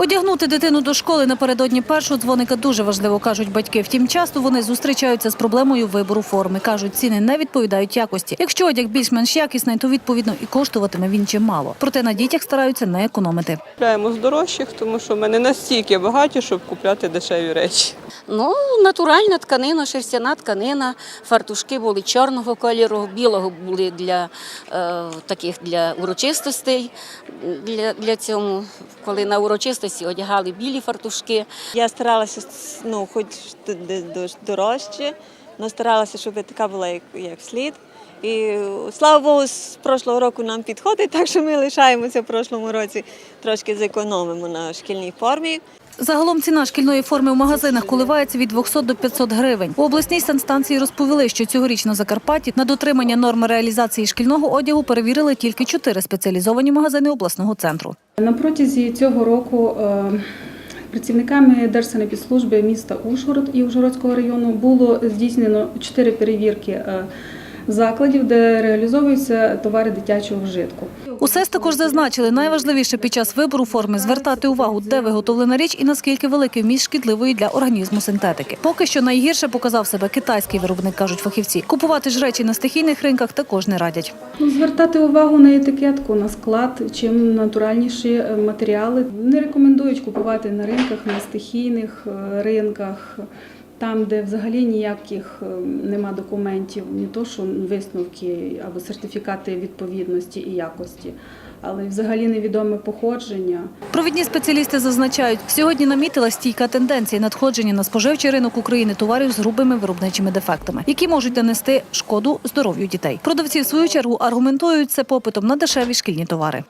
Одягнути дитину до школи напередодні першого дзвоника дуже важливо, кажуть батьки. Втім, часто вони зустрічаються з проблемою вибору форми. кажуть, ціни не відповідають якості. Якщо одяг більш-менш якісний, то відповідно і коштуватиме він чимало. Проте на дітях стараються не економити. Купляємо з дорожчих, тому що ми не настільки багаті, щоб купляти дешеві речі. Ну, натуральна тканина, шерстяна тканина. Фартушки були чорного кольору, білого були для е, таких для урочистостей. Для, для цього, коли на урочистості одягали білі фартушки. Я старалася ну, хоч дорожче, але старалася, щоб така була як, як слід. І слава Богу, з прошлого року нам підходить, так що ми лишаємося в прошлому році, трошки зекономимо на шкільній формі. Загалом ціна шкільної форми в магазинах коливається від 200 до 500 гривень. У обласній санстанції розповіли, що цьогоріч на Закарпатті на дотримання норми реалізації шкільного одягу перевірили тільки чотири спеціалізовані магазини обласного центру. На протязі цього року е, працівниками Держсанепідслужби міста Ужгород і Ужгородського району було здійснено чотири перевірки е, закладів, де реалізовуються товари дитячого вжитку. У СЕС також зазначили, найважливіше під час вибору форми звертати увагу, де виготовлена річ і наскільки великий вміст шкідливої для організму синтетики. Поки що найгірше показав себе китайський виробник, кажуть фахівці. Купувати ж речі на стихійних ринках також не радять. Ну, Звертати увагу на етикетку, на склад, чим натуральніші е, матеріали. Не рекомендують купувати на ринках, на стихійних е, ринках, там, де взагалі ніяких е, нема документів, не то що висновки або сертифікати відповідності і якості, але взагалі невідоме походження. Провідні спеціалісти зазначають, сьогодні намітила стійка тенденція надходження на споживчий ринок України товарів з грубими виробничими дефектами, які можуть нанести шкоду здоров'ю дітей. Продавці в свою чергу аргументують це попитом на дешеві шкільні товари.